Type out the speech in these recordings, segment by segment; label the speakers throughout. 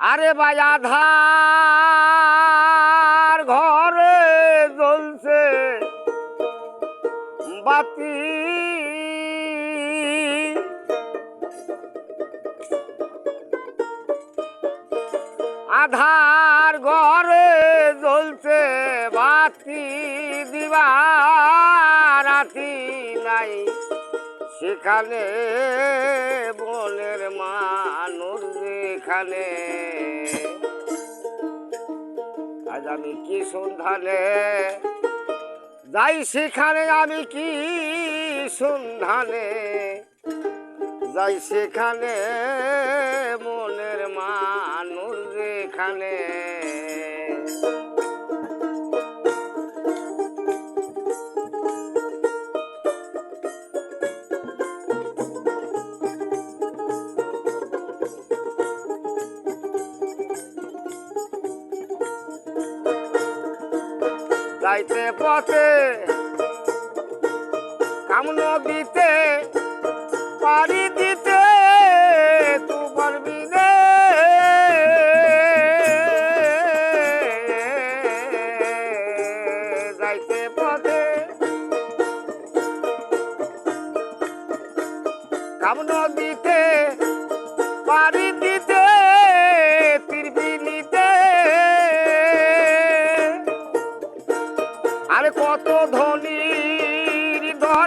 Speaker 1: আরে ভাই, আধার ঘরে জ্বলছে। বাতি। আধার ঘরে জ্বলছে, বাতি দিবা রাতি নাই। সেখানে বনের মানুষ যেখানে আজ আমি কি সন্ধানে? যাই সেখানে আমি কি সন্ধানে? যাই সেখানে যাইতে পথে কামন দিতে পারি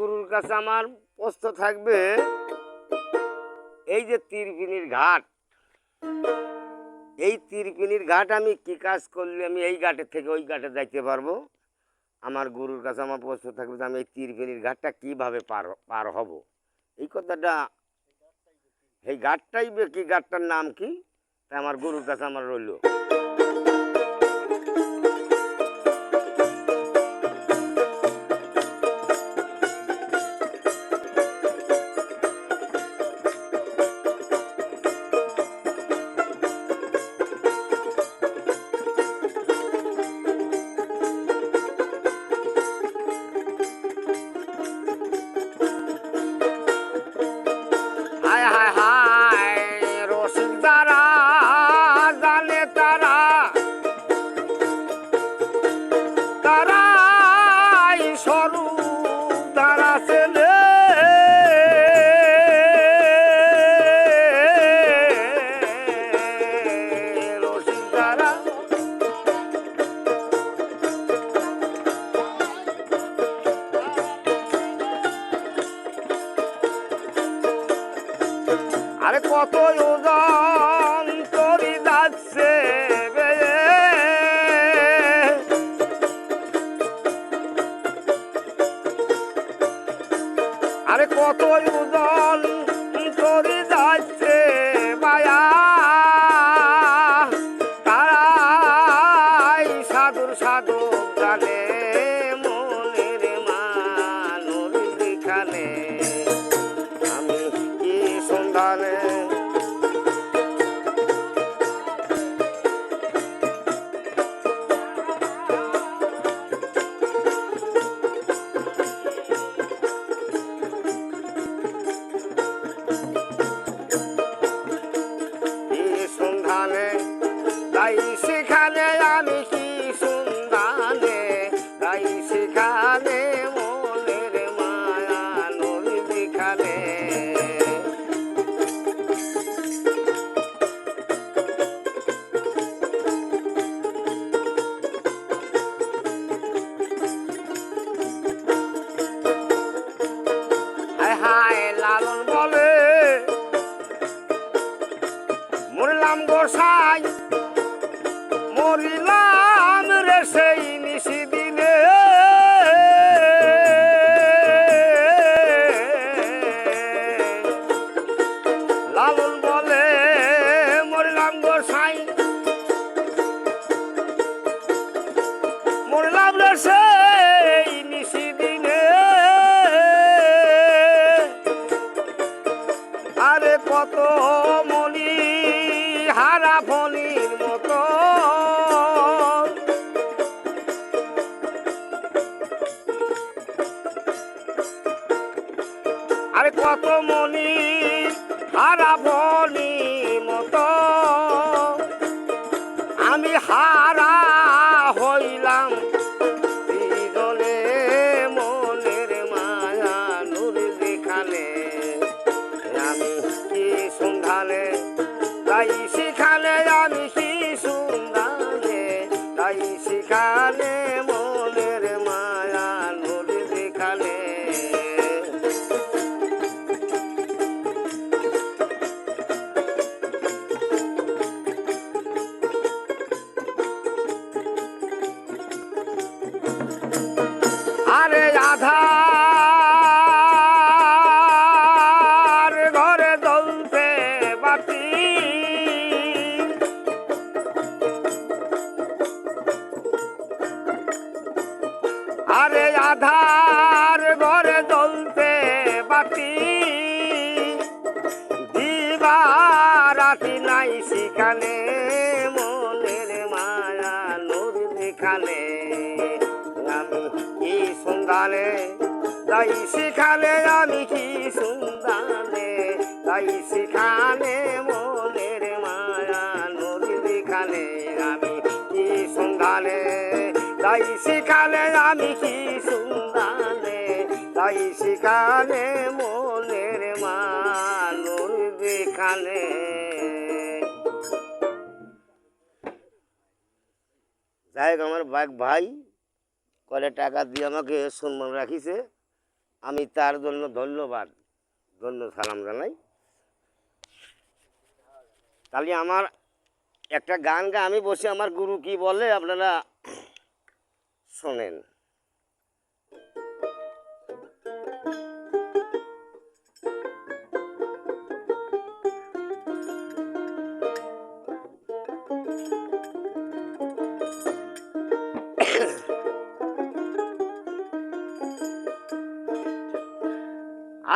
Speaker 1: গুরুর কাছে আমার প্রশ্ন থাকবে। এই যে তীরপিনির ঘাট, এই তীরপিনির ঘাট আমি কি কাজ করলে আমি এই ঘাটের থেকে ওই ঘাটে যাইতে পারব? আমার গুরুর কাছে আমার প্রশ্ন থাকবে যে আমি এই তীরপিনির ঘাটটা কীভাবে পার পার হব? এই কথাটা, এই ঘাটটাই কি? ঘাটটার নাম কি? তা আমার গুরুর কাছে আমার রইল। কত ওজন তরি যাচ্ছে আরে কত ওজন তরি হারা ফনি আধার ঘরে জ্বলতে বাতি। দিবা রাতি নাই সেখানে, মনের মায়া নূর দেখালে আমি কি সন্ধানে? তাই সেখানে, আমি কি সন্ধানে? তাই সেখানে, মনের মায়া নূর দেখালে আমি কি সন্ধানে? তাই সেখানে আমি কি সন্ধানে? তাই সেখানে মনের মানুষ দেখানে যাই হোক আমার বাঘ ভাই করে টাকা দিয়ে আমাকে সম্মান রাখিছে। আমি তার জন্য ধন্যবাদ, ধন্য সালাম জানাই। তাহলে আমার একটা গান গা, আমি বসে আমার গুরু কি বলে, আপনারা শোনেন।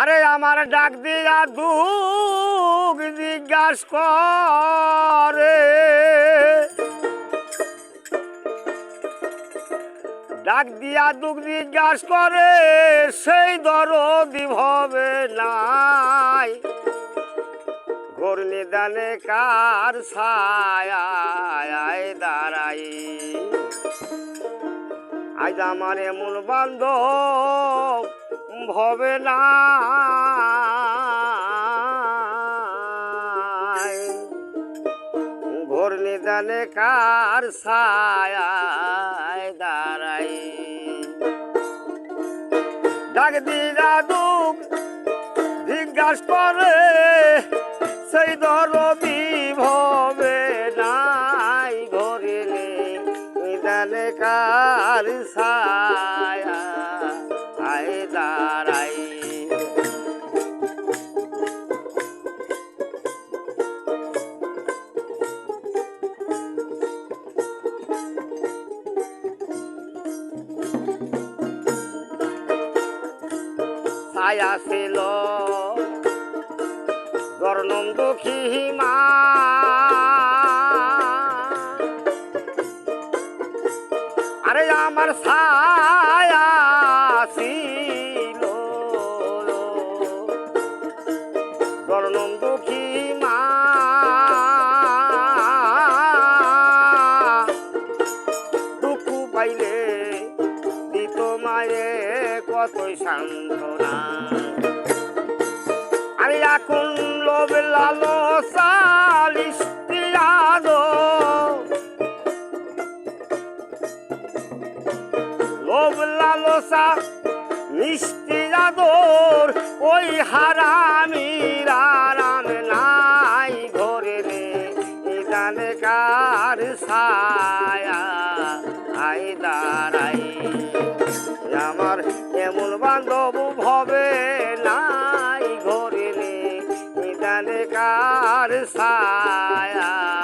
Speaker 1: আরে আমার ডাক দিয়া দুঃখ জিজ্ঞাস করে। ডাক দিয়া দুঃখ জিজ্ঞাস করে, সেই দরদি হবে নাই। ঘোর নিদানে কার ছায় দাঁড়াই? আজ আমার এমন বান্ধব ভবে না কার ছায় দাঁড়াই। ডাক দিদা দুঃখ জিজ্ঞাস করে সেই দরদি ছিল। বর্ণম দুঃখী মা। আরে আমার ছায়া লালসা মিষ্টি আদর, ওই হারামির আরাম নাই ঘরে রে। ইদানে কার ছায়া আই দাঁড়াই। আমার এমন বান্ধব ভবে নাই ঘরে রে। ইদানে কার ছায়া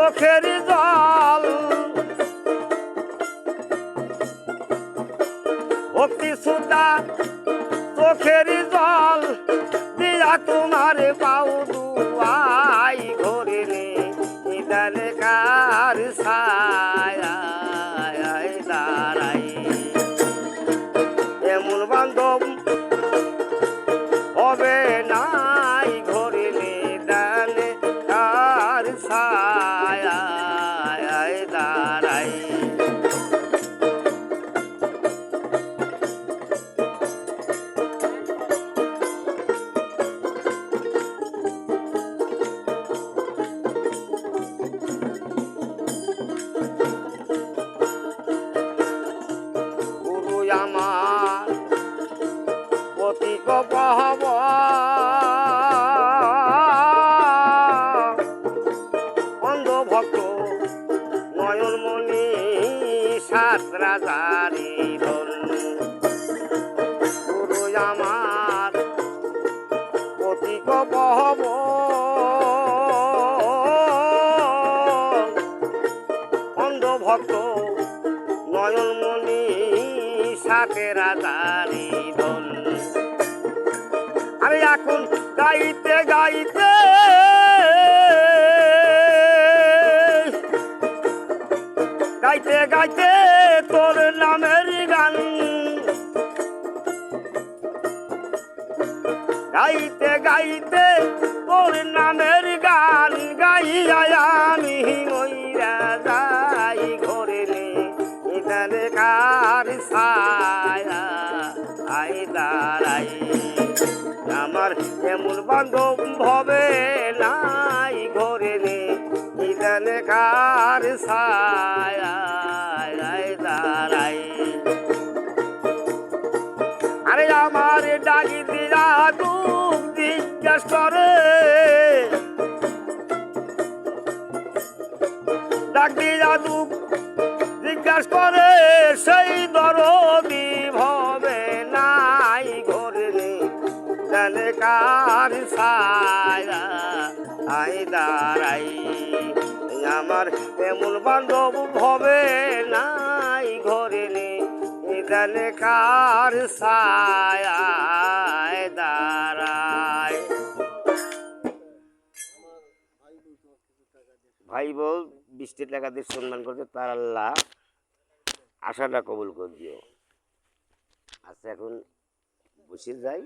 Speaker 1: চোখের জল। ভক্তি সুদা চোখের জল দিয়া তোমার পাউ দুয়াই ঘরে নে ইদানে কার ছায়া। অন্ধ ভক্ত, নয়নমণি, সাত রাজারি গুরু আমার অতি কহব অন্ধ ভক্ত, নয়নমণি সাথে রাজারি দল এখন গাইতে গাইতে। গাইতে গাইতে তোর নামের গান। গাইতে গাইতে তোর নামের হবে নাই ঘরে নে ইদানে কার ছায়া দাঁড়াই। আরে আমার ডাকি দিয়া দুঃখ জিজ্ঞাস করে। ডাক দিয়া জিজ্ঞাস করে। আই দাঁড়াই আমার এমন বান্ধব হবে নাই ঘরে নে জানে কার ছায়া দাঁড়ায় ভাই বউ বৃষ্টি টাকা দিয়ে সম্মান করছে তার আল্লাহ। আশাটা কবুল করে দিও। আচ্ছা এখন বসে যাই।